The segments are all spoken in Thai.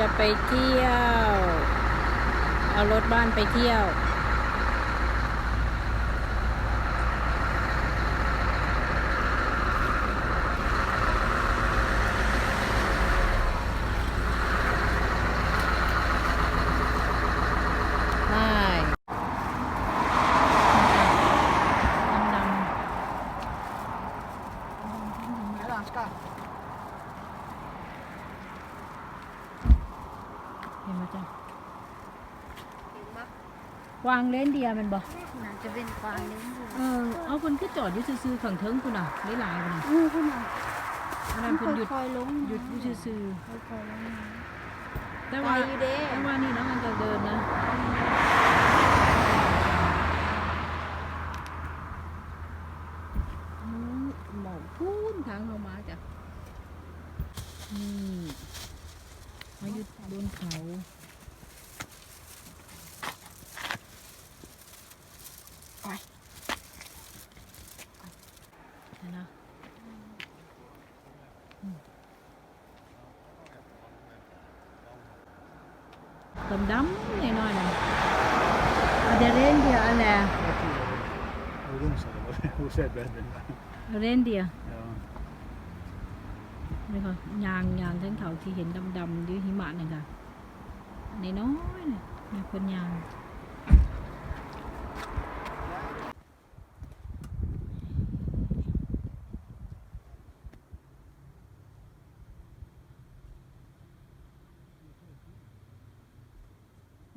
จะไปเที่ยว เอารถบ้านไปเที่ยว ใช่ดำ Eller han ska. ๆเห็นไหมจ๊ะวางเลนเดียร์มันบอกน่าจะเป็นฟางเลี้ยงดูเออเอาคนขึ้นจอดอยู่ซื่อๆขังเทิงคุณอะหลายๆคุณอะอือขึ้นมาวันนั้นคุณหยุดค่อยๆลงหยุดอยู่ซื่อค่อยๆลงๆแต่แต่ว่าว่าอยู่เด้แต่ว่านี่น้องมันจะเดินนะ อืมหมอกพูนทางเรามาจ้ะนี่ มาอยู่บนเขาเห็นนะอืมดำๆหน่อยๆนะเอาเดี๋ยวเล่นเดียวอะไร Och de sa det. Hon ser bättre. เล่ นี่ค่ะยางยางทั้งเขาที่เห็นดำๆด้วยหิมะนี่ค่ะในน้อยเนี่ยมีคนยาง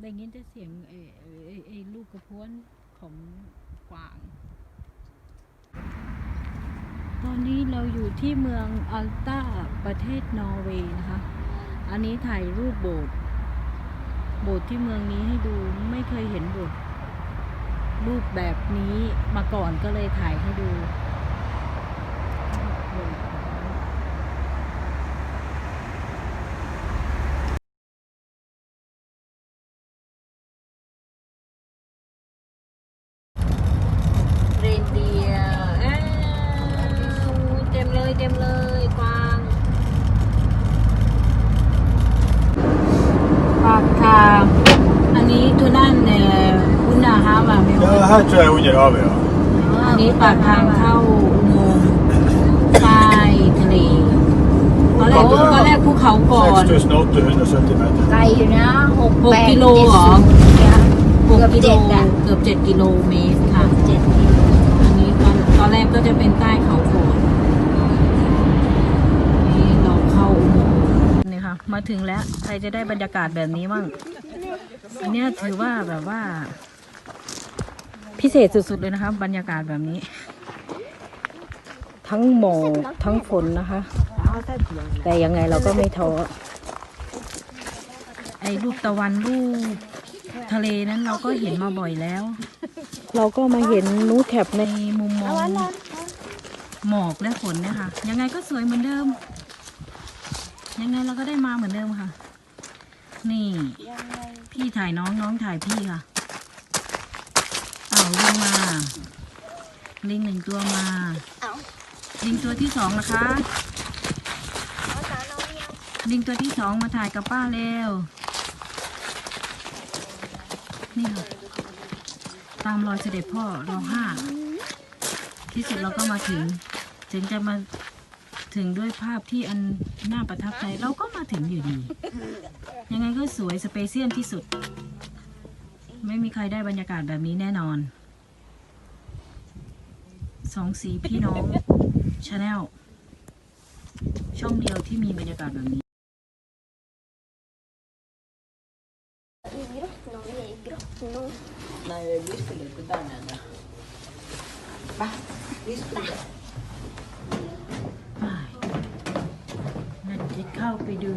ได้ยินแต่เสียงไอ้ไอ้ลูกกระพวนของกวาง ตอนนี้เราอยู่ที่เมืองอัลตาประเทศนอร์เวย์นะคะ อันนี้ถ่ายรูปโบสถ์ โบสถ์ที่เมืองนี้ให้ดูไม่เคยเห็นโบสถ์รูปแบบนี้มาก่อนก็เลยถ่ายให้ดูโบสถ์เรนเดียร์อ้าวเต็มเลยเต็มเลยกวางปากทางอันนี้ทุนั่นเนี่ยคุณนาฮาว่า ไม่ป่า här tror jag Uje av ja. อันนี้ปากทางเข้าอุโมงค์ใต้ทะเลตอนแรกตอนแรกภูเขาก่อน 6800 meter. ไกลอยู่นะหกหกแปดกิโลเหรอเกือบกิโลเจ็ดอะ เกือบเจ็ดกิโลเมตรค่ะเจ็ดกิโลอันนี้ตอนตอนแรกก็จะเป็นใต้เขาก่อนนี่เราเข้าอุโมงค์นี่ค่ะ มาถึงแล้ว ใครจะได้บรรยากาศแบบนี้มั่งอันเนี้ยถือว่าแบบว่า พิเศษสุดๆเลยนะคะ บรรยากาศแบบนี้ ทั้งหมอกทั้งฝนนะคะ แต่ยังไงเราก็ไม่ท้อไอ้ลูกตะวันลูกทะเลนั้นเราก็เห็นมาบ่อยแล้ว เราก็มาเห็นนูแคปในมุมมองหมอกและฝนนี่ยค่ะยังไงก็สวยเหมือนเดิม ยังไงเราก็ได้มาเหมือนเดิมค่ะ นี่ พี่ถ่ายน้องน้องถ่ายพี่ค่ะ ลิงมาลิงหนึ่งตัวมาเอ้าลิงตัวที่สองนะคะเอาสาวน้องยังลิงตัวที่สองมาถ่ายกับป้าเร็วนี่ค่ะตามรอยเสด็จพ่อรอห้าที่สุดเราก็มาถึง ถึงจะมาถึงด้วยภาพที่อันน่าประทับใจเราก็มาถึงอยู่ดี ยังไงก็สวยสเปเชียลที่สุด ไม่มีใครได้บรรยากาศแบบนี้แน่นอน สองสีพี่น้องชาแนลช่องเดียวที่มีบรรยากาศแบบนี้ i grottorna, vi är i grottorna. Nej, vi skulle inte där nere. Va? Vi skulle... ไปนั่นจะเข้าไปดู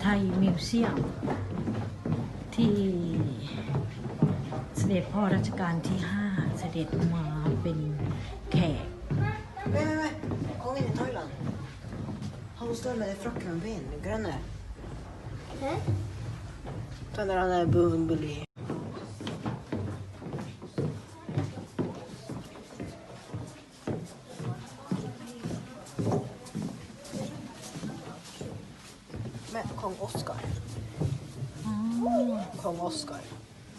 ไทยมิวเซียมที่เสด็จพ่อรัชกาลที่5เส ด็จมาเป็นแขก Nej, nej, nej. Kom in i Thailand. Han står med fracken med ben, gröna. Hä? Den där han är bumbuli. med kong Oscar. อ๋อ Kong Oscar.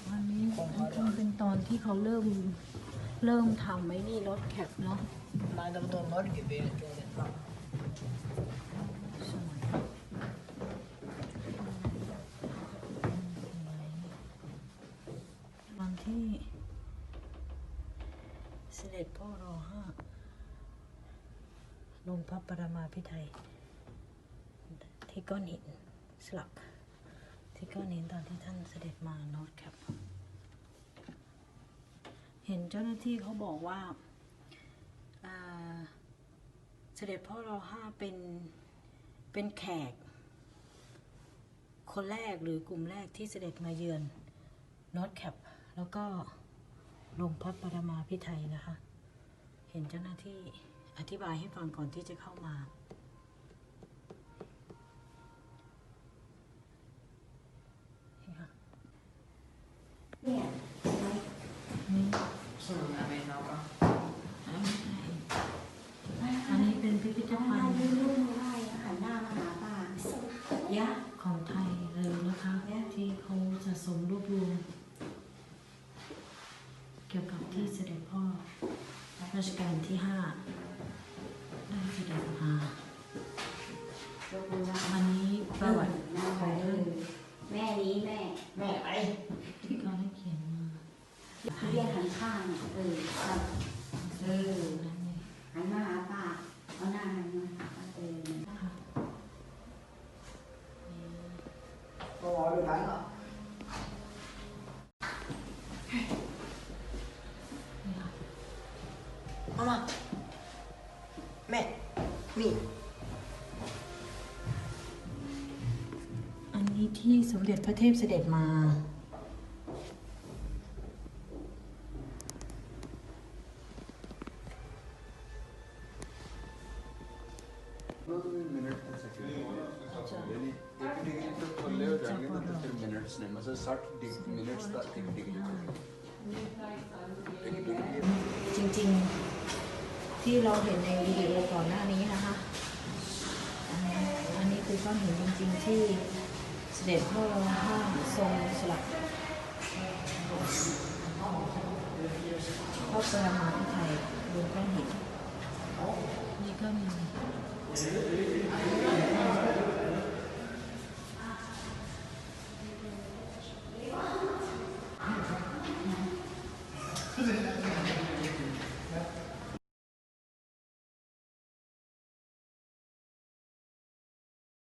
อันนี้มันคงเป็นตอนที่เขาเริ่ม เริ่มทำไอ้นี่รถแคปเนาะ Nej, det var då Norge blev väldigt bra. ตอนที่เสด็จพ่อรอห้าลงพระปรมาภิไธยที่ก้อนหินสลัก ที่ก้อนหินตอนที่ท่านเสด็จมานอตแคป เห็นเจ้าหน้าที่เขาบอกว่าเสด็จพ่อรอห้าเป็นเป็นแขก คนแรกหรือกลุ่มแรกที่เสด็จมาเยือนนอตแคปแล้วก็ลงพระปรมาภิไธยนะคะ เห็นเจ้าหน้าที่อธิบายให้ฟังก่อนที่จะเข้ามานี่ค่ะ เนี่ย นี่ Så de är med några. อันนี้เป็นพิพิธภัณฑ์ ยืนรุ่งไหว้หันหน้ามาหาป้า ยะของไทยเลยนะคะที่เขาสะสมรวบรวมเกี่ยวกับที่เสด็จพ่อรัชกาลที่ห้าได้เสด็จมายกมือไหว้อันนี้ประวัติหน้าขไปองเลเรื่องยแม่นี้แม่ Med mig. ที่เขาได้เขียนมาเรียกหันข้างเออครับเออ Vad har du där då? นี่อันนี้ที่สมเด็จพระเทพเสด็จมา degree จริงๆ ที่เราเห็นในวิดีโอก่อนหน้านี้นะคะอันนี้คือก้อนหินจริงๆ ที่เสด็จพ่อห้างทรงสลักพระประมาพิไทยรวมก้อนหินนี่ก็มี